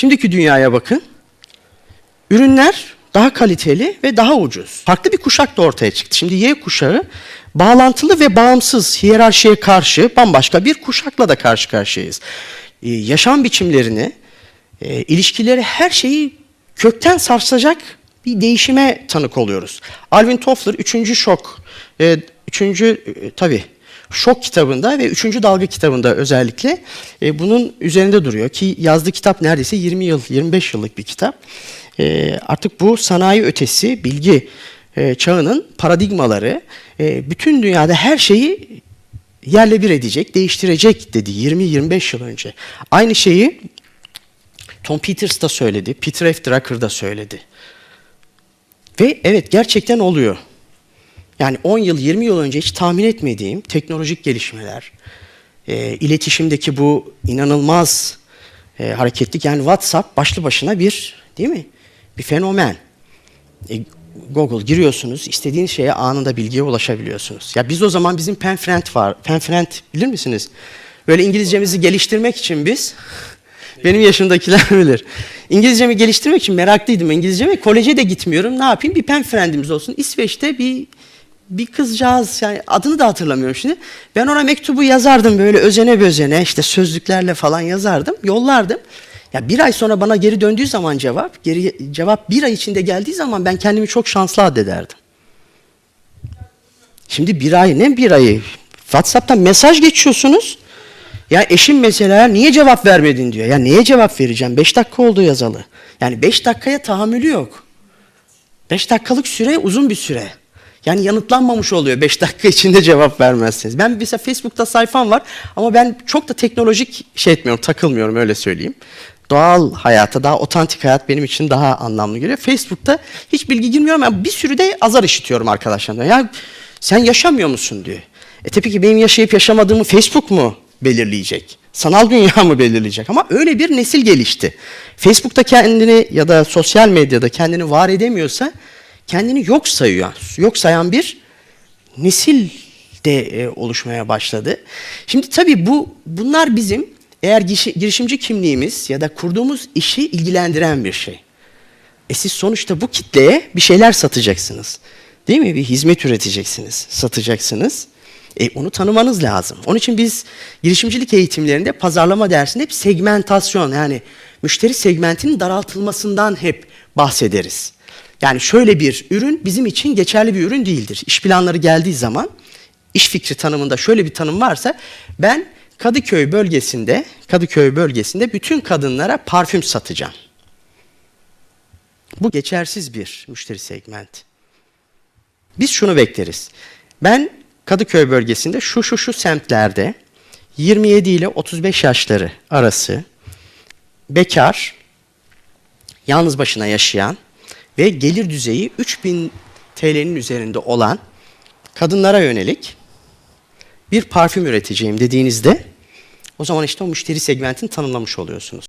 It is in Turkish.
Şimdiki dünyaya bakın. Ürünler daha kaliteli ve daha ucuz. Farklı bir kuşak da ortaya çıktı. Şimdi Y kuşağı bağlantılı ve bağımsız hiyerarşiye karşı bambaşka bir kuşakla da karşı karşıyayız. Ee, yaşam biçimlerini, e, ilişkileri, her şeyi kökten sarsacak bir değişime tanık oluyoruz. Alvin Toffler 3. şok, 3. tabii Şok kitabında ve 3. dalga kitabında özellikle e, bunun üzerinde duruyor ki yazdığı kitap neredeyse 20 yıl, 25 yıllık bir kitap. E, artık bu sanayi ötesi bilgi e, çağının paradigmaları e, bütün dünyada her şeyi yerle bir edecek, değiştirecek dedi 20-25 yıl önce. Aynı şeyi Tom Peters da söyledi, Peter F. Drucker da söyledi. Ve evet gerçekten oluyor. Yani 10 yıl, 20 yıl önce hiç tahmin etmediğim teknolojik gelişmeler, e, iletişimdeki bu inanılmaz e, hareketlik yani WhatsApp başlı başına bir değil mi? Bir fenomen. E, Google giriyorsunuz, istediğiniz şeye anında bilgiye ulaşabiliyorsunuz. Ya biz o zaman bizim PenFriend var. PenFriend bilir misiniz? Böyle İngilizcemizi geliştirmek için biz benim yaşımdakiler bilir. İngilizcemi geliştirmek için meraklıydım İngilizceme. Koleje de gitmiyorum. Ne yapayım? Bir pen friendimiz olsun. İsveç'te bir bir kızcağız yani adını da hatırlamıyorum şimdi. Ben ona mektubu yazardım böyle özene bözene işte sözlüklerle falan yazardım. Yollardım. Ya bir ay sonra bana geri döndüğü zaman cevap, geri cevap bir ay içinde geldiği zaman ben kendimi çok şanslı addederdim. Şimdi bir ay ne bir ayı? WhatsApp'tan mesaj geçiyorsunuz. Ya eşim mesela niye cevap vermedin diyor. Ya niye cevap vereceğim? Beş dakika oldu yazalı. Yani beş dakikaya tahammülü yok. Beş dakikalık süre uzun bir süre. Yani yanıtlanmamış oluyor 5 dakika içinde cevap vermezseniz. Ben mesela Facebook'ta sayfam var ama ben çok da teknolojik şey etmiyorum, takılmıyorum öyle söyleyeyim. Doğal hayata, daha otantik hayat benim için daha anlamlı geliyor. Facebook'ta hiç bilgi girmiyorum ama bir sürü de azar işitiyorum arkadaşlarımdan. Ya sen yaşamıyor musun diyor. E tabii ki benim yaşayıp yaşamadığımı Facebook mu belirleyecek? Sanal dünya mı belirleyecek? Ama öyle bir nesil gelişti. Facebook'ta kendini ya da sosyal medyada kendini var edemiyorsa kendini yok sayıyor. Yok sayan bir nesil de e, oluşmaya başladı. Şimdi tabii bu bunlar bizim eğer girişimci kimliğimiz ya da kurduğumuz işi ilgilendiren bir şey. E siz sonuçta bu kitleye bir şeyler satacaksınız. Değil mi? Bir hizmet üreteceksiniz, satacaksınız. E, onu tanımanız lazım. Onun için biz girişimcilik eğitimlerinde pazarlama dersinde hep segmentasyon yani müşteri segmentinin daraltılmasından hep bahsederiz. Yani şöyle bir ürün bizim için geçerli bir ürün değildir. İş planları geldiği zaman iş fikri tanımında şöyle bir tanım varsa ben Kadıköy bölgesinde Kadıköy bölgesinde bütün kadınlara parfüm satacağım. Bu geçersiz bir müşteri segment. Biz şunu bekleriz. Ben Kadıköy bölgesinde şu şu şu semtlerde 27 ile 35 yaşları arası bekar, yalnız başına yaşayan ve gelir düzeyi 3000 TL'nin üzerinde olan kadınlara yönelik bir parfüm üreteceğim dediğinizde o zaman işte o müşteri segmentini tanımlamış oluyorsunuz.